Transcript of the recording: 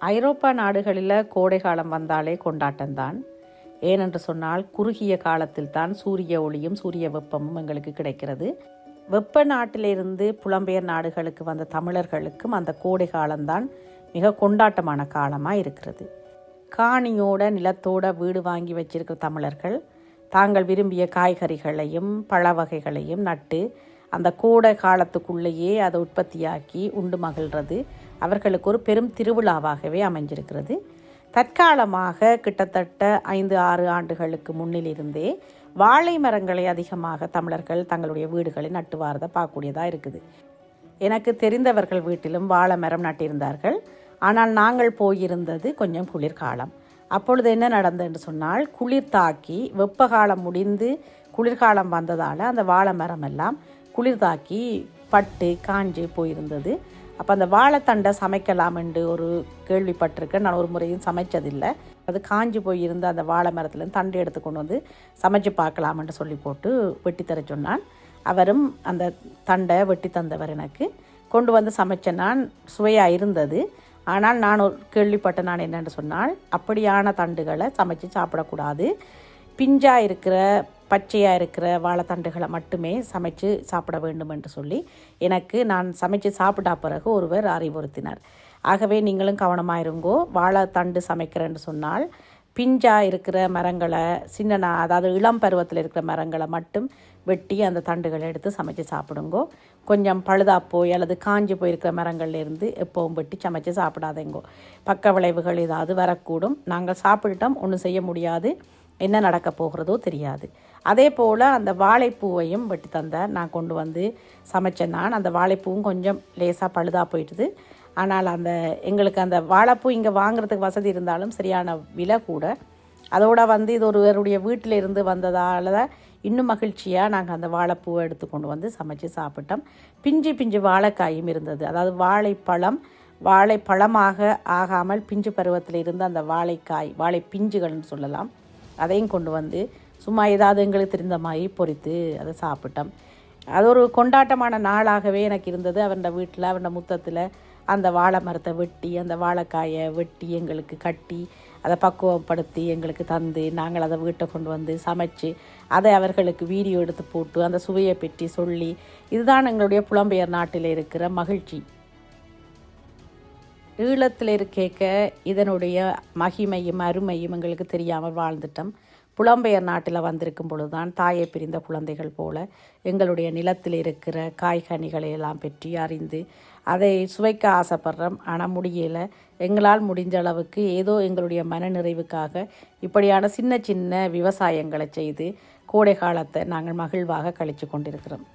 ஐரோப்பா நாடுகளில் கோடை காலம் வந்தாலே கொண்டாட்டம்தான். ஏனென்று சொன்னால் குறுகிய காலத்தில் தான் சூரிய ஒளியும் சூரிய வெப்பமும் எங்களுக்கு கிடைக்கிறது. வெப்ப நாட்டிலிருந்து புலம்பெயர் நாடுகளுக்கு வந்த தமிழர்களுக்கும் அந்த கோடை காலம்தான் மிக கொண்டாட்டமான காலமாக இருக்கிறது. காணியோட நிலத்தோட வீடு வாங்கி வச்சிருக்கிற தமிழர்கள் தாங்கள் விரும்பிய காய்கறிகளையும் பழ வகைகளையும் நட்டு அந்த கோடை காலத்துக்குள்ளேயே அதை உற்பத்தியாக்கி உண்டு மகிழ்கிறது அவர்களுக்கு ஒரு பெரும் திருவிழாவாகவே அமைஞ்சிருக்கிறது. தற்காலமாக கிட்டத்தட்ட ஐந்து ஆறு ஆண்டுகளுக்கு முன்னிலிருந்தே வாழை மரங்களை அதிகமாக தமிழர்கள் தங்களுடைய வீடுகளில் நட்டு வாரதை பார்க்கக்கூடியதாக இருக்குது. எனக்கு தெரிந்தவர்கள் வீட்டிலும் வாழை மரம் நட்டிருந்தார்கள். ஆனால் நாங்கள் போயிருந்தது கொஞ்சம் குளிர்காலம். அப்பொழுது என்ன நடந்ததுன்னு சொன்னால் குளிர் தாக்கி வெப்ப காலம் முடிந்து குளிர்காலம் வந்ததால் அந்த வாழை மரம் எல்லாம் குளிர் தாக்கி பட்டு காஞ்சு போயிருந்தது. அப்போ அந்த வாழைத்தண்டை சமைக்கலாம் என்று ஒரு கேள்விப்பட்டிருக்கேன். நான் ஒரு முறையும் சமைச்சதில்லை. அது காஞ்சு போயிருந்த அந்த வாழை மரத்துலேருந்து தண்டை எடுத்து கொண்டு வந்து சமைச்சு பார்க்கலாம்னு சொல்லி போட்டு வெட்டி தர சொன்னான். அவரும் அந்த தண்டை வெட்டி தந்தவர் எனக்கு. கொண்டு வந்து சமைச்ச நான் சுவையாக இருந்தது. ஆனால் நான் ஒரு கேள்விப்பட்ட நான் என்னென்னு சொன்னால் அப்படியான தண்டுகளை சமைச்சு சாப்பிடக்கூடாது. பிஞ்சாக இருக்கிற பச்சையாக இருக்கிற வாழைத்தண்டுகளை மட்டுமே சமைச்சு சாப்பிட வேண்டும் என்று சொல்லி எனக்கு நான் சமைச்சு சாப்பிட்டா பிறகு ஒருவர் அறிவுறுத்தினார். ஆகவே நீங்களும் கவனமாக இருங்கோ வாழைத்தண்டு சமைக்கிறேன்னு சொன்னால் பிஞ்சாக இருக்கிற மரங்களை சின்னனா அதாவது இளம் பருவத்தில் இருக்கிற மரங்களை மட்டும் வெட்டி அந்த தண்டுகளை எடுத்து சமைச்சு சாப்பிடுங்கோ. கொஞ்சம் பழுதா போய் அல்லது காஞ்சி போயிருக்கிற மரங்கள்லேருந்து எப்போவும் வெட்டி சமைச்சு சாப்பிடாதேங்கோ. பக்க விளைவுகள் ஏதாவது வரக்கூடும். நாங்கள் சாப்பிட்டுட்டோம் ஒன்றும் செய்ய முடியாது. என்ன நடக்க போகிறதோ தெரியாது. அதே போல் அந்த வாழைப்பூவையும் வெட்டி தந்தார் நான் கொண்டு வந்து சமைச்சேன். நான் அந்த வாழைப்பூவும் கொஞ்சம் லேசாக பழுதாக போயிட்டுது. ஆனால் அந்த எங்களுக்கு அந்த வாழைப்பூ இங்கே வாங்குறதுக்கு வசதி இருந்தாலும் சரியான விலை கூட. அதோட வந்து இது ஒருவருடைய வீட்டில் இருந்து வந்ததால் தான் இன்னும் மகிழ்ச்சியாக நாங்கள் அந்த வாழைப்பூவை எடுத்து கொண்டு வந்து சமைச்சு சாப்பிட்டோம். பிஞ்சு பிஞ்சு வாழைக்காயும் இருந்தது. அதாவது வாழைப்பழம் வாழைப்பழமாக ஆகாமல் பிஞ்சு பருவத்தில் இருந்து அந்த வாழைக்காய் வாழை பிஞ்சுகள்னு சொல்லலாம். அதையும் கொண்டு வந்து சும்மா ஏதாவது எங்களுக்கு தெரிந்த மாதிரி பொரித்து அதை சாப்பிட்டோம். அது ஒரு கொண்டாட்டமான நாளாகவே எனக்கு இருந்தது. அவனோட வீட்டில் அவனோட முத்தத்தில் அந்த வாழை மரத்தை வெட்டி அந்த வாழைக்காயை வெட்டி எங்களுக்கு கட்டி அதை பக்குவப்படுத்தி எங்களுக்கு தந்து நாங்கள் அதை வீட்டை கொண்டு வந்து சமைச்சு அதை அவர்களுக்கு வீடியோ எடுத்து போட்டு அந்த சுவையை பற்றி சொல்லி இதுதான் எங்களுடைய புலம்பெயர் நாட்டில் இருக்கிற மகிழ்ச்சி. ஈழத்தில் இருக்கேக்க இதனுடைய மகிமையும் அருமையும் எங்களுக்கு தெரியாமல் வாழ்ந்துட்டோம். புலம்பெயர் நாட்டில் வந்திருக்கும் பொழுது தான் தாயை பிரிந்த குழந்தைகள் போல எங்களுடைய நிலத்தில் இருக்கிற காய்கனிகளை எல்லாம் பற்றி அறிந்து அதை சுவைக்க ஆசைப்படுறோம். ஆனால் முடியலை. எங்களால் முடிஞ்ச அளவுக்கு ஏதோ எங்களுடைய மன நிறைவுக்காக இப்படியான சின்ன சின்ன விவசாயங்களை செய்து கோடை காலத்தை நாங்கள் மகிழ்வாக கழித்து கொண்டிருக்கிறோம்.